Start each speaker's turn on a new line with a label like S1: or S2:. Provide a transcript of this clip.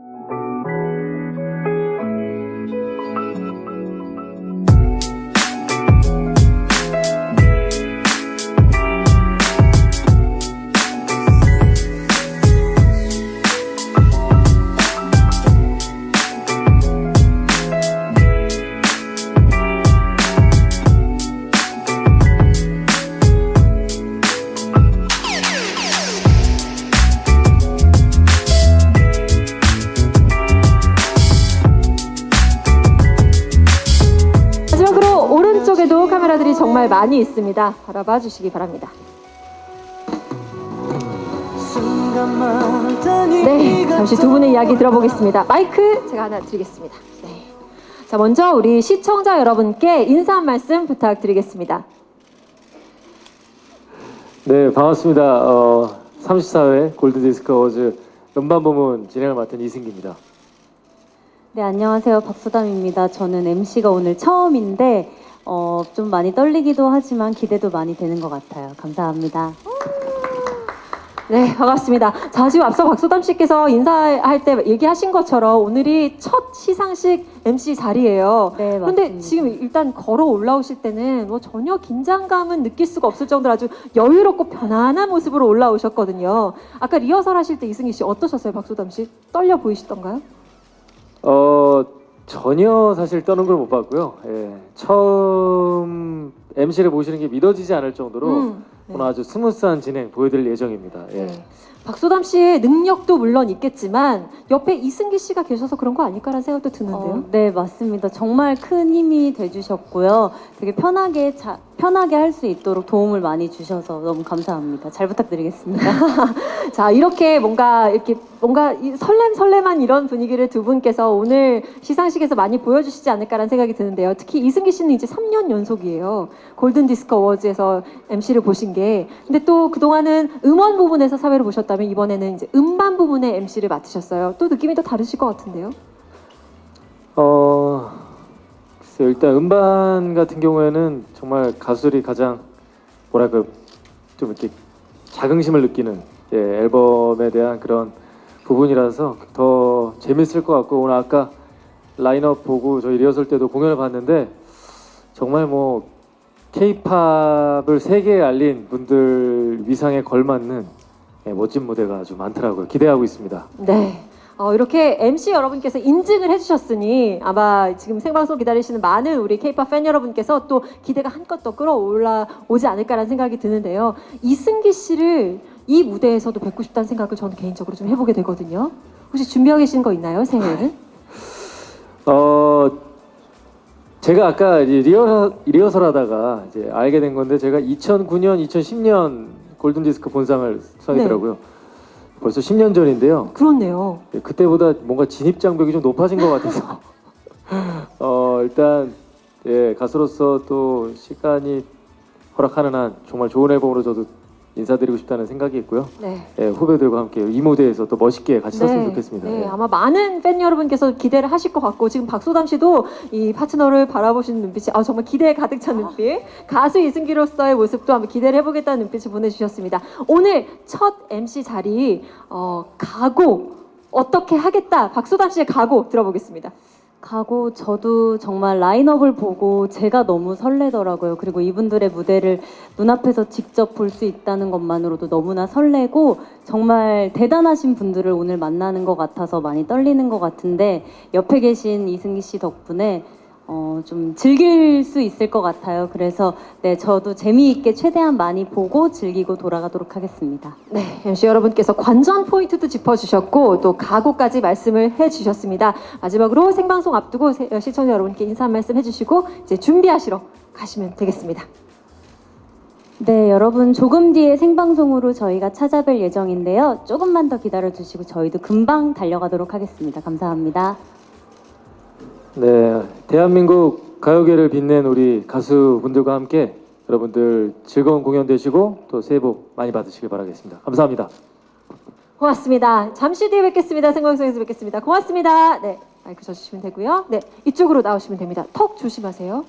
S1: 마지 오른쪽에도 카메라들이 정말 많이 있습니다. 바라봐 주시기 바랍니다. 네, 잠시 두 분의 이야기 들어보겠습니다. 마이크 제가 하나 드리겠습니다. 네. 자, 먼저 우리 시청자 여러분께 인사 한 말씀 부탁드리겠습니다.
S2: 네, 반갑습니다. 어, 34회 골드디스크 어워즈 음반 부문 진행을 맡은 이승기입니다.
S3: 네, 안녕하세요. 박수담입니다. 저는 MC가 오늘 처음인데 어, 좀 많이 떨리기도 하지만 기대도 많이 되는 것 같아요. 감사합니다.
S1: 네, 반갑습니다. 자, 지금 앞서 박소담 씨께서 인사할 때 얘기하신 것처럼 오늘이 첫 시상식 MC 자리예요.
S3: 네,
S1: 그런데
S3: 맞습니다.
S1: 지금 일단 걸어 올라오실 때는 뭐 전혀 긴장감은 느낄 수가 없을 정도로 아주 여유롭고 편안한 모습으로 올라오셨거든요. 아까 리허설 하실 때 이승기 씨 어떠셨어요, 박소담 씨? 떨려 보이시던가요?
S2: 어, 전혀 사실 떠는 걸 못 봤고요. 예, 처음 MC를 보시는 게 믿어지지 않을 정도로
S1: 음, 네.
S2: 오늘 아주 스무스한 진행 보여드릴 예정입니다. 예.
S1: 네. 박소담 씨의 능력도 물론 있겠지만 옆에 이승기 씨가 계셔서 그런 거 아닐까라는 생각도 드는데요.
S3: 어, 네, 맞습니다. 정말 큰 힘이 돼주셨고요. 되게 편하게 자, 편하게 할 수 있도록 도움을 많이 주셔서 너무 감사합니다. 잘 부탁드리겠습니다.
S1: 자 이렇게 뭔가 이렇게 뭔가 이 설렘 설렘한 이런 분위기를 두 분께서 오늘 시상식에서 많이 보여주시지 않을까라는 생각이 드는데요. 특히 이승기 씨는 이제 3년 연속이에요. 골든 디스크 어워즈에서 MC를 보신 게 근데 또 그동안은 음원 부분에서 사회를 보셨다면 이번에는 이제 음반 부분의 MC를 맡으셨어요. 또 느낌이 또 다르실 것 같은데요.
S2: 어, 글쎄요. 일단 음반 같은 경우에는 정말 가수들이 가장 뭐랄까 좀 이렇게 자긍심을 느끼는 예, 앨범에 대한 그런 부분이라서 더 재밌을 것 같고 오늘 아까 라인업 보고 저희 리허설 때도 공연을 봤는데 정말 뭐 K-팝을 세계에 알린 분들 위상에 걸맞는 예, 멋진 무대가 아주 많더라고요. 기대하고 있습니다.
S1: 네. 어, 이렇게 MC 여러분께서 인증을 해주셨으니 아마 지금 생방송 기다리시는 많은 우리 K-pop 팬 여러분께서 또 기대가 한껏 더 끌어올라 오지 않을까라는 생각이 드는데요. 이승기 씨를 이 무대에서도 뵙고 싶다는 생각을 저는 개인적으로 좀 해보게 되거든요. 혹시 준비하고 계신 거 있나요, 새해에는?
S2: 어 제가 아까 이제 리허설, 리허설 하다가 이제 알게 된 건데 제가 2009년, 2010년 골든 디스크 본상을 수상했더라고요. 벌써 10년 전인데요.
S1: 그렇네요.
S2: 예, 그때보다 뭔가 진입 장벽이 좀 높아진 것 같아서 어 일단 예 가수로서 또 시간이 허락하는 한 정말 좋은 앨범으로 저도 인사드리고 싶다는 생각이 있고요.
S1: 네.
S2: 예, 후배들과 함께 이 무대에서 또 멋있게 같이 섰으면 좋겠습니다.
S1: 네,
S2: 예.
S1: 아마 많은 팬 여러분께서 기대를 하실 것 같고 지금 박소담 씨도 이 파트너를 바라보시는 눈빛이 아 정말 기대에 가득 찬 눈빛. 가수 이승기로서의 모습도 한번 기대를 해보겠다는 눈빛을 보내주셨습니다. 오늘 첫 MC 자리 어, 각오 어떻게 하겠다 박소담 씨의 각오 들어보겠습니다.
S3: 가고 저도 정말 라인업을 보고 제가 너무 설레더라고요. 그리고 이분들의 무대를 눈앞에서 직접 볼 수 있다는 것만으로도 너무나 설레고 정말 대단하신 분들을 오늘 만나는 것 같아서 많이 떨리는 것 같은데 옆에 계신 이승기 씨 덕분에 어, 좀 즐길 수 있을 것 같아요. 그래서 네, 저도 재미있게 최대한 많이 보고 즐기고 돌아가도록 하겠습니다.
S1: 네, MC 여러분께서 관전 포인트도 짚어주셨고 또 각오까지 말씀을 해주셨습니다. 마지막으로 생방송 앞두고 세- 어, 시청자 여러분께 인사 한 말씀 해주시고 이제 준비하시러 가시면 되겠습니다.
S3: 네, 여러분 조금 뒤에 생방송으로 저희가 찾아뵐 예정인데요. 조금만 더 기다려 주시고 저희도 금방 달려가도록 하겠습니다. 감사합니다.
S2: 네, 대한민국 가요계를 빛낸 우리 가수분들과 함께 여러분들 즐거운 공연 되시고 또 새해 복 많이 받으시길 바라겠습니다. 감사합니다.
S1: 고맙습니다. 잠시 뒤에 뵙겠습니다. 생방송에서 뵙겠습니다. 고맙습니다. 네, 마이크 져주시면 되고요. 네, 이쪽으로 나오시면 됩니다. 턱 조심하세요.